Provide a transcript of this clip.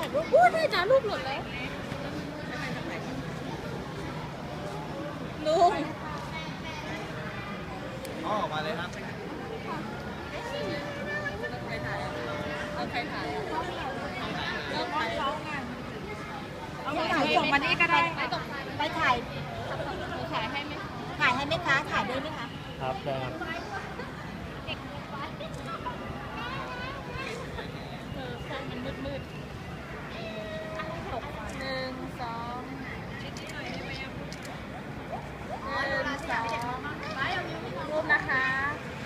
จ้าลูกหล่นแล้วลุงอ๋อออกมาเลยครับเอาใครถ่ายอะเริ่มถ่ายเอาถ่ายส่งมานี่ก็ได้ ไปตกถ่ายไปถ่ายให้ไหมถ่ายให้ไหมคะ ถ่ายได้ไหมคะ ครับได้ครับ